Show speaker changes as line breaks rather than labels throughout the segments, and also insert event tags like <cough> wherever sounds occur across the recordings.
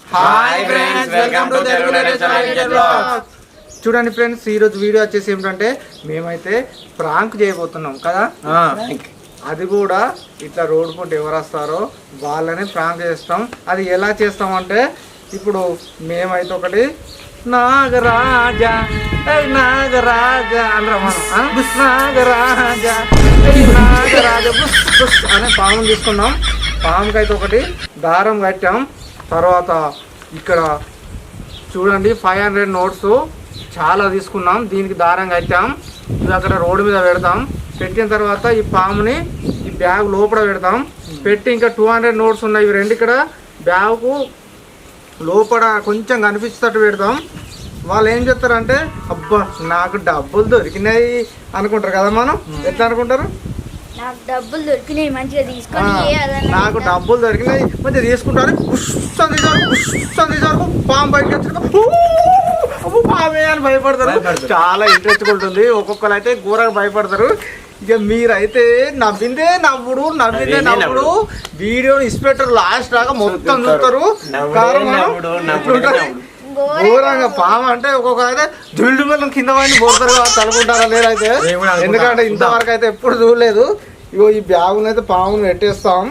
Hi friends welcome to Telugu latest blogs
చూడండి friends ఈ రోజు వీడియో వచ్చేసి ఏమిటంటే మేమైతే ప్రాంక్ చేయబోతున్నాం కదా? అది కూడా ఇట్లా రోడ్ పూట ఎవరు వస్తారో వాళ్ళని ప్రాంక్ చేస్తాం. అది ఎలా చేస్తామంటే ఇప్పుడు మేమైతే ఒకటి నాగరాజా నాగరాజా అనరా మనం? నాగరాజా నాగరాజా బుస్ బుస్ అనే పాము తీసుకున్నాం. పాముకి అయితే ఒకటి దారం కట్టాం. తర్వాత ఇక్కడ చూడండి ఫైవ్ హండ్రెడ్ నోట్స్ చాలా తీసుకున్నాం. దీనికి దారం కట్టాం. ఇది అక్కడ రోడ్డు మీద పెడతాం. పెట్టిన తర్వాత ఈ పాముని ఈ బ్యాగ్ లోపల పెడతాం. పెట్టి ఇంకా టూ హండ్రెడ్ నోట్స్ ఉన్నాయి. ఇవి రెండు ఇక్కడ బ్యాగ్కు లోపల కొంచెం కనిపించేటట్టు పెడతాం. వాళ్ళు ఏం చెప్తారంటే అబ్బా నాకు డబ్బులు దొరికినాయి అనుకుంటారు కదా మనం? ఎట్లా అనుకుంటారు?
నాకు డబ్బులు దొరికినాయి మంచిగా తీసుకొని అదన్నా
నాకు డబ్బులు దొరికినాయి మంచిగా తీసుకుంటారు. పుష్పం తీసారు పుష్పం తీసారు పాము బయటకు పామే అని భయపడతారు.
భయపడతారు.
చాలా ఇంట్రెస్ట్ ఉంటుంది. ఒక్కొక్కరు అయితే ఘోరంగా భయపడతారు. ఇక మీరైతే నవ్విందే నవ్వుడు నవ్విందే నవ్వుడు. వీడియో ఇన్స్పెక్టర్ లాస్ట్ దాకా మొత్తం చూస్తారు. ఘోరంగా పాము అంటే ఒక్కొక్క అయితే దుల్లు బెల్లం కింద పడి పోతారు తలుకుంటారా
అనుకుంటా.
ఎందుకంటే ఇంతవరకు అయితే ఎప్పుడు చూడలేదు. ఇగో ఈ బ్యాగును అయితే పామును పెట్టేస్తాం.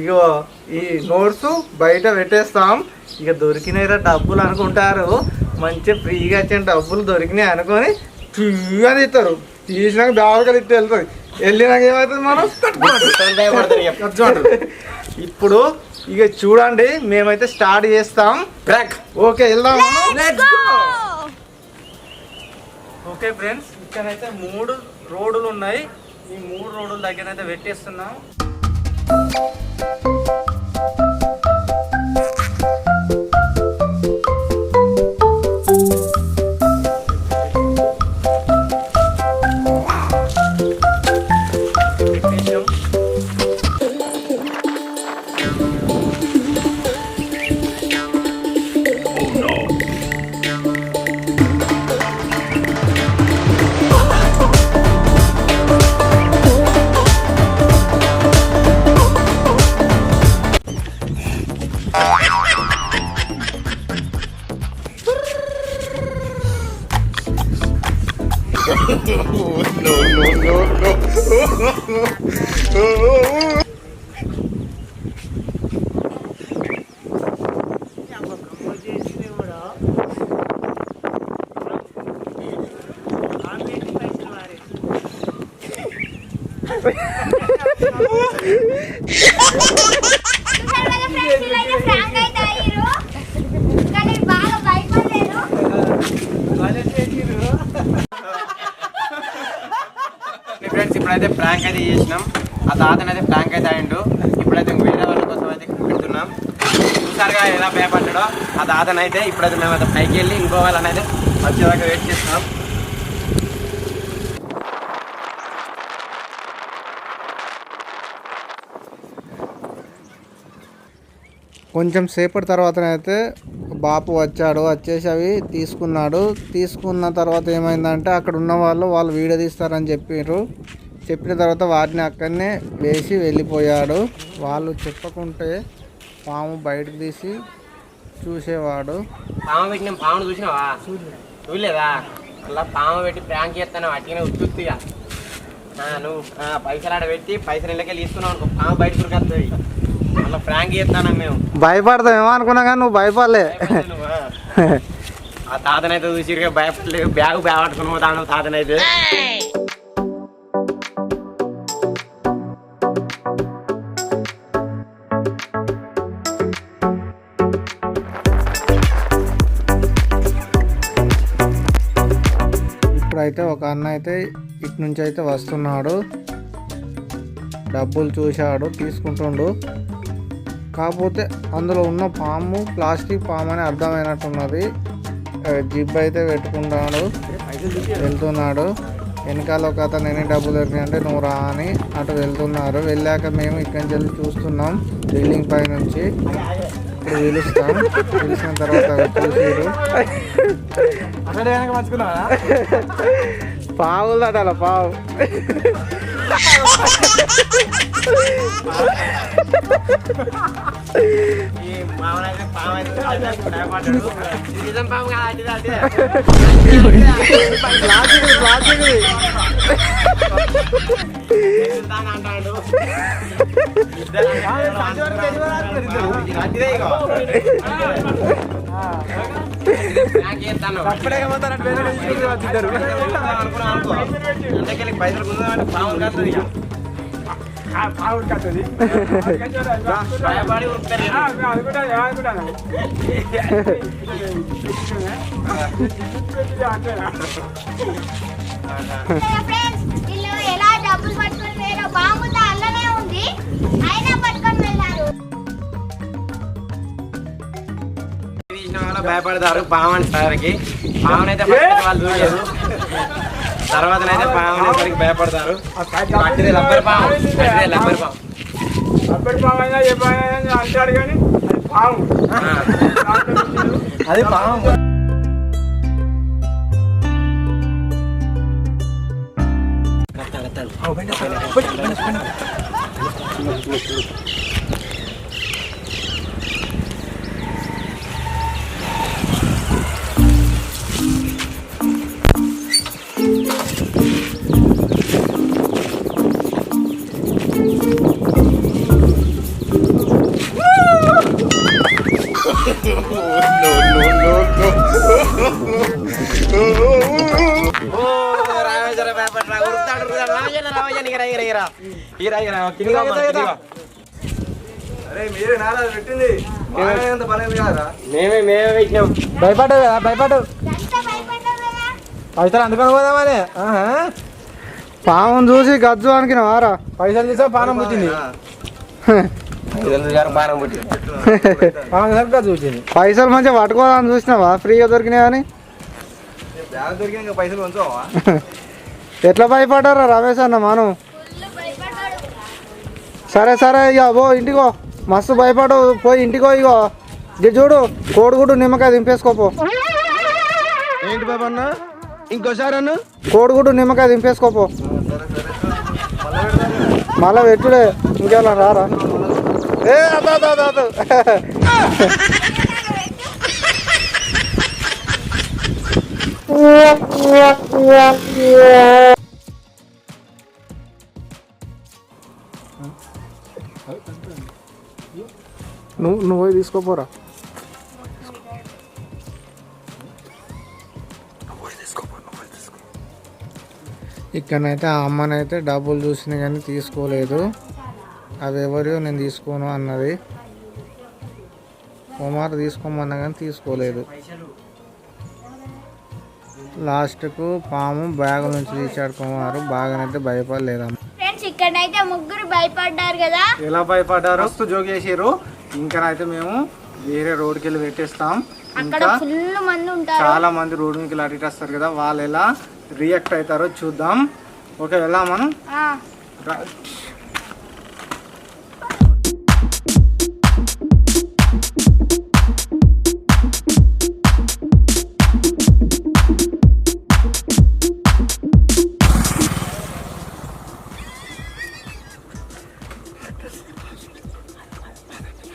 ఇగో ఈ నోట్స్ బయట పెట్టేస్తాం. ఇక దొరికినాయిరా డబ్బులు అనుకుంటారు. మంచిగా ఫ్రీగా వచ్చిన డబ్బులు దొరికినాయి అనుకొని ఫ్రీగా తీస్తారు. తీసినాక బ్యాగుగా తిట్టి వెళ్తుంది వెళ్ళినాక ఏమవుతుంది మనం. ఇప్పుడు ఇక చూడండి మేమైతే స్టార్ట్ చేస్తాం.
Prank.
ఓకే వెళ్దాం.
Let's go.
ఓకే ఫ్రెండ్స్ ఇక్కడైతే మూడు రోడ్లు ఉన్నాయి. ఈ మూడు రోడ్ల దగ్గర అయితే పెట్టేస్తున్నాం.
oh, oh, oh.
ఫ్రెండ్స్ ఇప్పుడైతే ప్రాంక్ అయితే చేసినాం. ఆ తాతనైతే అయితే ప్రాంక్ అయితే అయ్యిండు ఇప్పుడైతే వేరే వాళ్ళ కోసం అయితే పెడుతున్నాం. చూసారుగా ఎలా భయపడ్డాడో ఆ తాతనైతే అయితే ఇప్పుడైతే మేమైతే పైకి వెళ్ళి ఇంకో వాళ్ళని అయితే వచ్చేదాకా వెయిట్ చేస్తున్నాం.
కొంచెం సేపటి తర్వాతనైతే బాపు వచ్చాడు వచ్చేసి అవి తీసుకున్నాడు. తీసుకున్న తర్వాత ఏమైందంటే అక్కడ ఉన్న వాళ్ళు వాళ్ళు వీడియో తీస్తారని చెప్పారు చెప్పిన తర్వాత వాటిని అక్కడనే వేసి వెళ్ళిపోయాడు. వాళ్ళు చెప్పకుంటే పాము బయటకు తీసి చూసేవాడు.
పాము పెట్టిన పామును చూసినావా? చూడలేదా? అలా పాము పెట్టి ప్రాంక్ చేస్తాను అట్టిగానే ఉత్తుత్తిగా నువ్వు పైసలు ఆడ పెట్టి పైసలు ఇళ్ళకెళ్ళి తీసుకున్నావు అనుకో పాము బయట దొరుకుతుంది
భయపడతామేమో అనుకున్నా కానీ నువ్వు భయపడలే.
ఆ. తాతనైతే చూసి భయపడలేదు బ్యాగ్ బ్యాగ్ పట్టుకుని పోతాను తాతనైతే.
ఇప్పుడైతే ఒక అన్న అయితే ఇటు నుంచి అయితే వస్తున్నాడు. డబ్బులు చూశాడు తీసుకుంటుండు. కాకపోతే అందులో ఉన్న పాము ప్లాస్టిక్ పాము అని అర్థమైనట్టున్నది. జిబ్ అయితే పెట్టుకున్నాడు వెళ్తున్నాడు. వెనకాల ఒక అతను ఎన్ని డబ్బులు దొరికినాయి అంటే నువ్వు రా అని అటు వెళ్తున్నారు. వెళ్ళాక మేము ఇక్కడి నుంచి వెళ్ళి చూస్తున్నాం బిల్డింగ్ పై నుంచి. ఇప్పుడు పిలుస్తాం. పిలిచిన తర్వాత చూసిరు. పావులట అలా పావు.
ఈ మామూలు
ఫ్రెండ్స్ ఎలా డబ్బులు పట్టుకుని బాగుందా? అల్లనే ఉంది. అయినా
వాళ్ళు భయపడతారు పావన్ సార్కి? పావన్ అయితే వాళ్ళు చూడలేదు తర్వాత అయితే పావన్ అనేసరికి భయపడతారు. అట్టిదే లబ్బర్ పాము అట్టిదే లబ్బర్ పాము
అప్పటి పామైనా ఏ పామైనా అంటాడు కానీ అది పాము
ఆ.
అది పాము.
ఓ, మేమే మేమే పెట్టినాం.
భయపడ్డావు కదా
కదా.
పైసలు అందుకొని పోదామని. పాము చూసి గజ్జు అనుకున్నావారా పైసలు చూసా పానం పుట్టింది. పైసలు మంచిగా పట్టుకోవాలని చూసినావా? ఫ్రీగా దొరికినాయని
దొరికిన పైసలు ఉంచావా
ఎట్లా భయపడ్డారా రమేష్ అన్న మనం? సరే సరే ఇక పో ఇంటికో మస్తు భయపడవు పోయి ఇంటికో ఇగో ఇది చూడు కోడిగుడ్డు నిమ్మకాయ దింపేసుకోపో
ఏంటి బాబు అన్న ఇంకోసారి అన్న
కోడిగుడ్డు నిమ్మకాయ దింపేసుకోపో మళ్ళా పెట్టుడే ఇంకెలా రారా ఏ అదో అదో అదో అదో నువ్వు నువ్వు పోయి తీసుకోపోరా. ఇక్కడనైతే ఆ అమ్మనైతే డబ్బులు చూసింది కానీ తీసుకోలేదు. అవి ఎవరియో నేను తీసుకోను అన్నది. కుమార్ తీసుకోమన్నా కానీ తీసుకోలేదు. లాస్ట్కు పాము బ్యాగ్ నుంచి తీసాడు కుమారు. బాగానైతే భయపడలేదమ్మ.
ఫ్రెండ్స్ ఇక్కడైతే ముగ్గురు భయపడ్డారు కదా?
ఎలా భయపడ్డారు? చేసారు ఇంకనైతే మేము వేరే రోడ్కి వెళ్ళి పెట్టేస్తాం ఇంకా చాలా మంది రోడ్డు మీకు అడిట్ వస్తారు కదా వాళ్ళు ఎలా రియాక్ట్ అవుతారో చూద్దాం. ఓకే వెళ్దాం మనం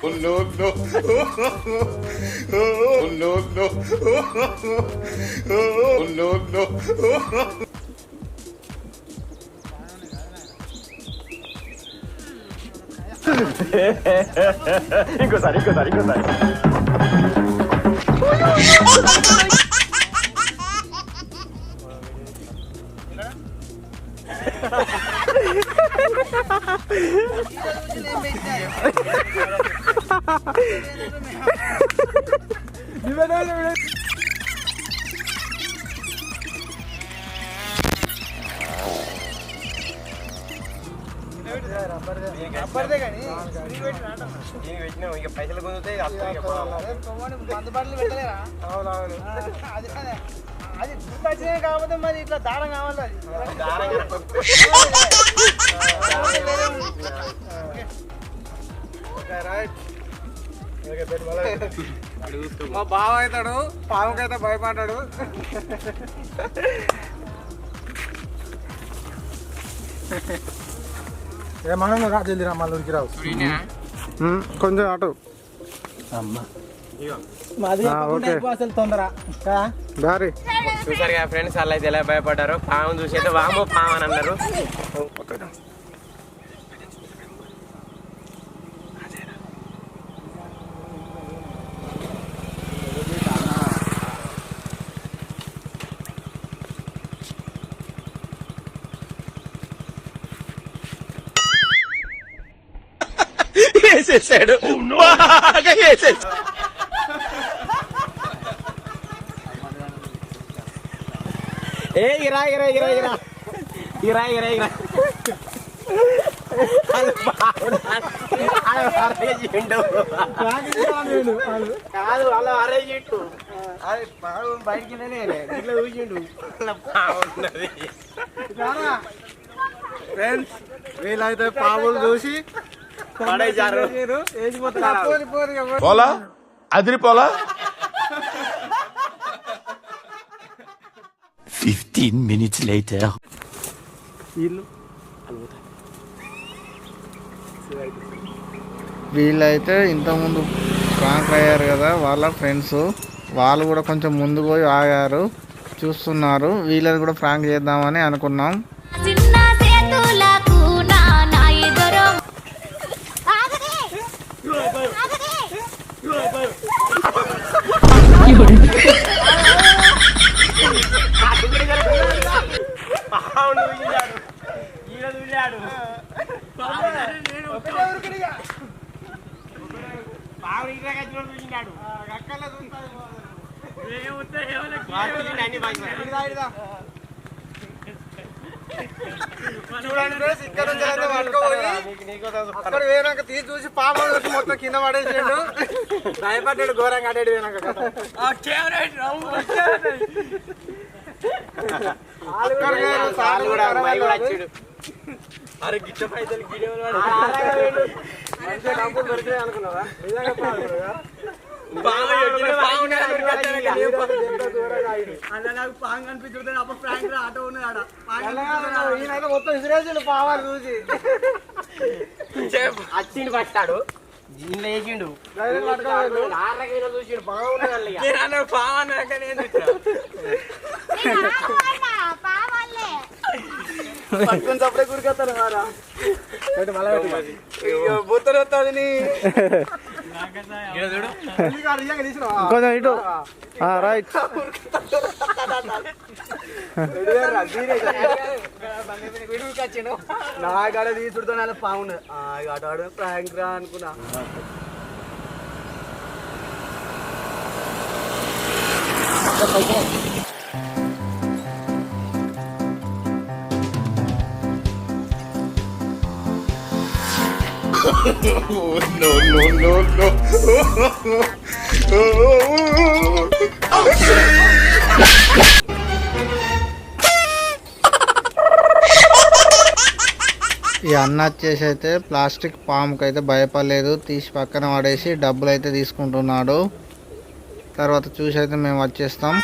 Oh no no. Oh no no. Oh no no. incontrar, incontrar, incontrar. Ha ha ha ha!
ఇక పైసలు కుదిరితే వస్తాయి ఇక
అది గుర్తొచ్చినాయి కాకపోతే మరి ఇట్లా దారం కావాలి అది మా బావ అవుతాడు పాముకైతే భయపడ్డాడు. ఏ మనం రా జల్దీ రా మళ్ళీ ఉరికి రావు. కొంచెం అటు.
మాది
ఆ, ఓకే.
అసలు తొందర.
దారి.
చూసారు కదా ఫ్రెండ్స్ వాళ్ళు అయితే ఎలా భయపడ్డారు? పాము చూసి అయితే వామో పాము అని అన్నారు.
వేసేసాడు బాగా వేసేసాడు
ఏ ఇరా ఇరా ఇరా ఇరా. ఇరా ఇరా ఇరా. కాదు అలా అరేజిట్టు అది పాము బయటికి ఇట్లా చూసిండు. అలా బాగున్నది
ఫ్రెండ్స్ వీళ్ళైతే పాములు చూసి
పోలా? అదిరిపోలా
Fifteen minutes later.
వీళ్ళైతే ఇంతకుముందు ప్రాంక్ అయ్యారు కదా వాళ్ళ ఫ్రెండ్స్ వాళ్ళు కూడా కొంచెం ముందు పోయి ఆగారు. చూస్తున్నారు. వీళ్ళని కూడా ప్రాంక్ చేద్దామని అనుకున్నాం. చూడండి ఇక్కడ నుంచి పట్టుకోవాలి. అక్కడ వేరే తీసి చూసి పాము చూసి మొత్తం కింద పడేసాడు.
భయపడ్డాడు ఘోరంగా. వచ్చాడు అరే గిట్ట పైసలు
దొరికాయి అనుకున్నావా? మొత్తం ఇసిరేసిండు పావాలు చూసి.
వచ్చిండు పట్టాడు దీనిలో వేసిండు.
పట్టుకొని చప్పుడే గురికొస్తాను వారా బుత్తలు వస్తుంది నీ. కొంచెం ఇటు. <laughs> రైట్ నా కాడ తీసుడుతో నెల పావును అటు ప్రాంక్ రా అనుకున్నా.
No, no, no, no.
ఈ అన్న వచ్చేసి అయితే ప్లాస్టిక్ పాముకి అయితే భయపడలేదు. తీసి పక్కన పడేసి డబ్బులు అయితే తీసుకుంటున్నాడు. తర్వాత చూసి అయితే మేము వచ్చేస్తాం.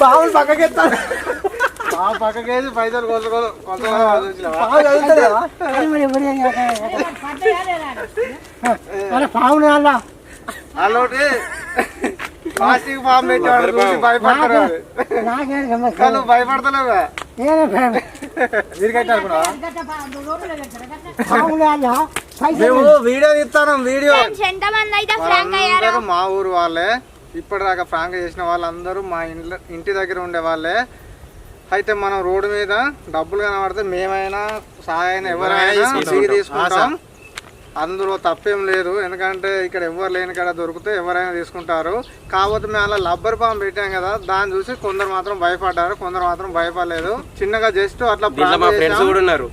పాములు పక్కకెత్తాను పాము పక్కకేసి పైసలు కొలుకోలు అల్లోటి. ప్లాస్టిక్ పాము పెట్టాడు చూసి భయపడతారు భయపడతలేవా? మీరు కూడా మేము వీడియో వీడియో.
ఎంతమంది అయితే ఫ్రాంక్ అయ్యారు?
వాళ్ళందరూ మా ఊరు వాళ్ళే ఇప్పటిదాకా ఫ్రాంక్ చేసిన వాళ్ళందరూ మా ఇంట్లో ఇంటి దగ్గర ఉండే వాళ్ళే. అయితే మనం రోడ్డు మీద డబ్బులు కనబడితే మేమైనా సహాయం ఎవరైనా
తీసుకుంటాం.
అందులో తప్పేం లేదు. ఎందుకంటే ఇక్కడ ఎవరు లేని కాడ దొరికితే ఎవరైనా తీసుకుంటారు. కాకపోతే మేము అలా లబ్బర్ పాము పెట్టాం కదా దాన్ని చూసి కొందరు మాత్రం భయపడ్డారు కొందరు మాత్రం భయపడలేదు. చిన్నగా జస్ట్ అట్లా
ఉన్నారు.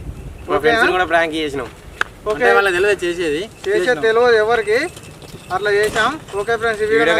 చేసేది.
చేసే తెలియదు ఎవరికి. అట్లా చేసాం ఓకే ఫ్రెండ్స్ ఈ
వీడియో